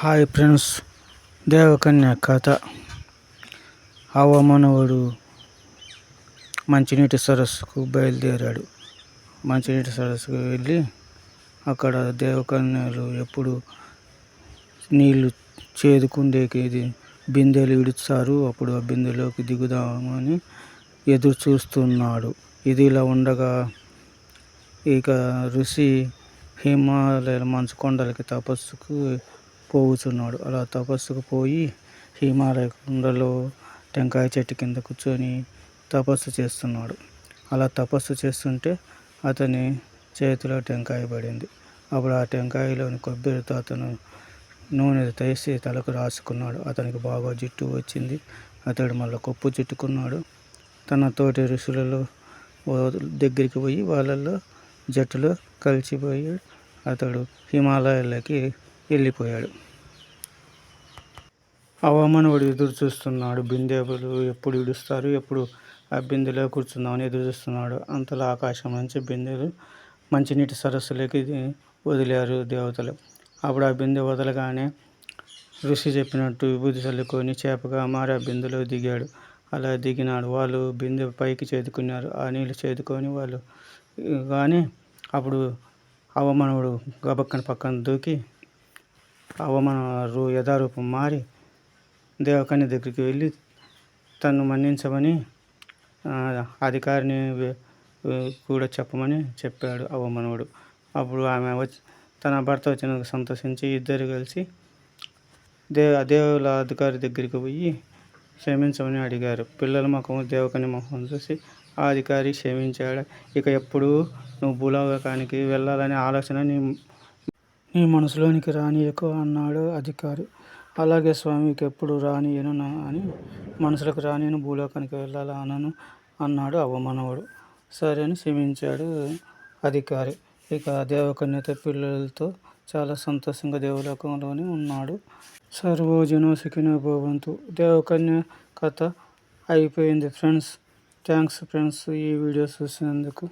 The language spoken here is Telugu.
హాయ్ ఫ్రెండ్స్ దేవకన్య కథ. అవమానవుడు మంచినీటి సరస్సుకు బయలుదేరాడు. మంచినీటి సరస్సుకు వెళ్ళి అక్కడ దేవకన్యలు ఎప్పుడు నీళ్ళు చేదుకుండేకి బిందెలు ఇడుస్తారు అప్పుడు ఆ బిందెలోకి దిగుదామని ఎదురు చూస్తున్నాడు ఇది ఇలా ఉండగా ఇక ఋషి హిమాలయ మంచు కొండలకి తపస్సుకు పోవుచున్నాడు అలా తపస్సుకు పోయి హిమాలయ కొండలో టెంకాయ చెట్టు కింద కూర్చొని తపస్సు చేస్తున్నాడు. అలా తపస్సు చేస్తుంటే అతని చేతిలో టెంకాయ పడింది. అప్పుడు ఆ టెంకాయలోని కొబ్బరితో అతను నూనె తీసి తలకు రాసుకున్నాడు. అతనికి బాగా జుట్టు వచ్చింది. అతడు మళ్ళీ కొప్పు చుట్టుకున్నాడు. తన తోటి ఋషులలో దగ్గరికి పోయి వాళ్ళల్లో జట్టులో కలిసిపోయి అతడు హిమాలయాలకి వెళ్ళిపోయాడు. అవమానవుడు ఎదురు చూస్తున్నాడు. బిందెలు ఎప్పుడు ఇడుస్తారు ఎప్పుడు ఆ బిందెలో కూర్చుందామని ఎదురు చూస్తున్నాడు. అంతలో ఆకాశం నుంచి బిందెలు మంచినీటి సరస్సులోకి వదిలారు దేవతలు. అప్పుడు ఆ బిందె వదలగానే ఋషి చెప్పినట్టు విభూతి చల్లుకొని చేపగా మారి ఆ బిందెలో దిగాడు. అలా దిగినాడు. వాళ్ళు బిందె పైకి చేదుకున్నారు. ఆ నీళ్ళు చేదుకొని వాళ్ళు కానీ అప్పుడు అవమానవుడు గబక్కన పక్కన దూకి అవమాన రూ యథారూపం మారి దేవకన్య దగ్గరికి వెళ్ళి తను మన్నించమని అధికారిని కూడా చెప్పమని చెప్పాడు అవమానవుడు. అప్పుడు ఆమె వచ్చి తన భర్త వచ్చినందుకు సంతోషించి ఇద్దరు కలిసి దేవ దేవుల అధికారి దగ్గరికి పోయి క్షమించమని అడిగారు. పిల్లల ముఖం దేవకని ముఖం చూసి ఆ అధికారి క్షమించాడు. ఇక ఎప్పుడు నువ్వు భూలోకానికి వెళ్ళాలనే ఆలోచన నీ నీ మనసులోనికి రానియకు అన్నాడు అధికారి. అలాగే స్వామికి ఎప్పుడు రానియను అని మనసులకు రానియను భూలోకానికి వెళ్ళాలా అనను అన్నాడు అవమానవుడు. సరే అని క్షమించాడు అధికారి. ఇక దేవకన్యత పిల్లలతో చాలా సంతోషంగా దేవలోకంలోనే ఉన్నాడు. సర్వోజనో సుఖినో భవంతు. దేవకన్య కథ అయిపోయింది ఫ్రెండ్స్. థ్యాంక్స్ ఫ్రెండ్స్ ఈ వీడియో చూసినందుకు.